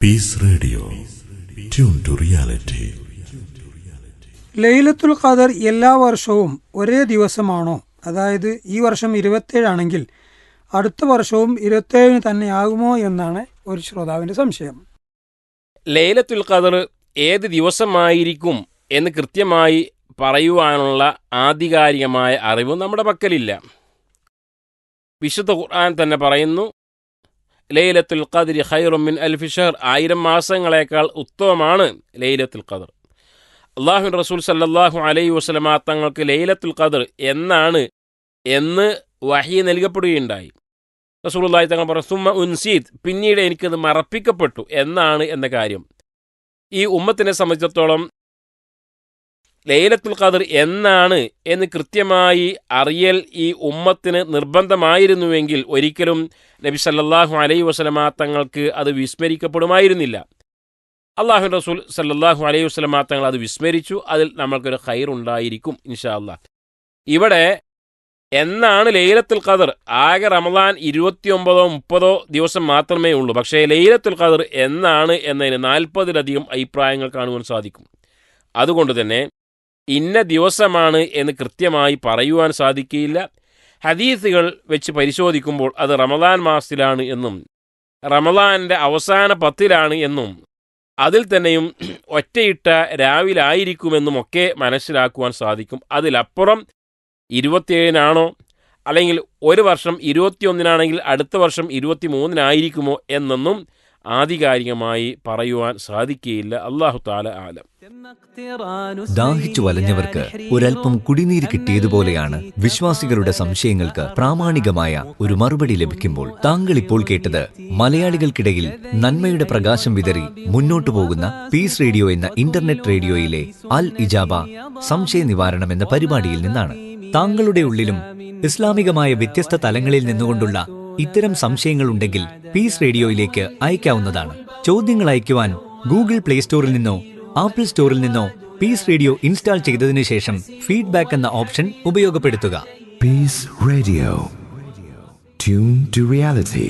Peace radio tune to reality ലൈലത്തുൽ ഖദർ എല്ലാ വർഷവും ഒരേ ദിവസമാണോ? അതായത് ഈ വർഷം ഇരുപത്തേഴാണെങ്കിൽ അടുത്ത വർഷവും ഇരുപത്തേഴിന് തന്നെയാകുമോ എന്നാണ് ഒരു ശ്രോതാവിന്റെ സംശയം. ലൈലത്തുൽ ഖദർ ഏത് ദിവസമായിരിക്കും എന്ന് കൃത്യമായി പറയുവാനുള്ള ആധികാരികമായ അറിവ് നമ്മുടെ പക്കലില്ല. വിശുദ്ധ ഖുർആൻ തന്നെ പറയുന്നു ലൈലത്തുൽ ഖദരി ഖൈറുമിൻ അൽഫി ഷഹർ. ആയിരം മാസങ്ങളേക്കാൾ ഉത്തമമാണ് ലൈലത്തുൽ ഖദർ. അള്ളാഹു റസൂൽ സല്ലാഹു അലൈ വസ്ലമ തങ്ങൾക്ക് ലൈലത്തുൽ ഖദർ എന്നാണ് എന്ന് വഹി നൽകപ്പെടുകയുണ്ടായി. റസൂലുള്ളാഹി തങ്ങൾ പറഞ്ഞു സുമ ഉൻസീദ് പിന്നീട് എനിക്കത് മറപ്പിക്കപ്പെട്ടു എന്നാണ് എന്ന കാര്യം. ഈ ഉമ്മത്തിനെ സംബന്ധിച്ചിടത്തോളം ലൈലത്തുൽ ഖദർ എന്നാണ് എന്ന് കൃത്യമായി അറിയൽ ഈ ഉമ്മത്തിന് നിർബന്ധമായിരുന്നുവെങ്കിൽ ഒരിക്കലും നബി സല്ലല്ലാഹു അലൈഹി വസല്ലമ തങ്ങൾക്ക് അത് വിസ്മരിക്കപ്പെടുമായിരുന്നില്ല. അള്ളാഹു റസൂൽ സല്ലല്ലാഹു അലൈഹി വസല്ലമ തങ്ങൾ അത് വിസ്മരിച്ചു. അതിൽ നമ്മൾക്കൊരു ഖൈർ ഉണ്ടായിരിക്കും ഇൻഷാ അല്ലാ ഇവിടെ എന്നാണ് ലൈലത്തുൽ ഖദർ ആകെ റമദാൻ ഇരുപത്തിയൊമ്പതോ മുപ്പതോ ദിവസം മാത്രമേ ഉള്ളൂ. പക്ഷേ ലൈലത്തുൽ ഖദർ എന്നാണ് എന്നതിന് നാൽപ്പതിലധികം അഭിപ്രായങ്ങൾ കാണുവാൻ സാധിക്കും. അതുകൊണ്ട് തന്നെ ഇന്ന ദിവസമാണ് എന്ന് കൃത്യമായി പറയുവാൻ സാധിക്കുകയില്ല ഹദീസുകൾ വെച്ച് പരിശോധിക്കുമ്പോൾ അത് റമദാൻ മാസത്തിലാണ് എന്നും റമദാന്റെ അവസാന പത്തിലാണ് എന്നും അതിൽ തന്നെയും ഒറ്റയിട്ട രാവിലായിരിക്കുമെന്നും ഒക്കെ മനസ്സിലാക്കുവാൻ സാധിക്കും. അതിലപ്പുറം ഇരുപത്തിയേഴിനാണോ അല്ലെങ്കിൽ ഒരു വർഷം ഇരുപത്തിയൊന്നിനാണെങ്കിൽ അടുത്ത വർഷം ഇരുപത്തി മൂന്നിനായിരിക്കുമോ എന്നൊന്നും ആധികാരികമായി പറയുവാൻ സാധിക്കുകയില്ല. അള്ളാഹു താല ആലം. ദാഹിച്ചു വലഞ്ഞവർക്ക് ഒരൽപ്പം കുടിനീര് കിട്ടിയതുപോലെയാണ് വിശ്വാസികളുടെ സംശയങ്ങൾക്ക് പ്രാമാണികമായ ഒരു മറുപടി ലഭിക്കുമ്പോൾ താങ്കൾ ഇപ്പോൾ കേട്ടത് മലയാളികൾക്കിടയിൽ നന്മയുടെ പ്രകാശം വിതറി മുന്നോട്ടു പോകുന്ന പീസ് റേഡിയോ എന്ന ഇന്റർനെറ്റ് റേഡിയോയിലെ അൽ ഇജാബ സംശയ നിവാരണം എന്ന പരിപാടിയിൽ നിന്നാണ്. താങ്കളുടെ ഉള്ളിലും ഇസ്ലാമികമായ വ്യത്യസ്ത തലങ്ങളിൽ നിന്നുകൊണ്ടുള്ള ഇത്തരം സംശയങ്ങളുണ്ടെങ്കിൽ പീസ് റേഡിയോയിലേക്ക് അയക്കാവുന്നതാണ്. ചോദ്യങ്ങൾ അയക്കുവാൻ ഗൂഗിൾ പ്ലേ സ്റ്റോറിൽ നിന്നോ ആപ്പിൾ സ്റ്റോറിൽ നിന്നോ പീസ് റേഡിയോ ഇൻസ്റ്റാൾ ചെയ്തതിനു ശേഷം ഫീഡ്ബാക്ക് എന്ന ഓപ്ഷൻ ഉപയോഗപ്പെടുത്തുക. Peace radio to reality.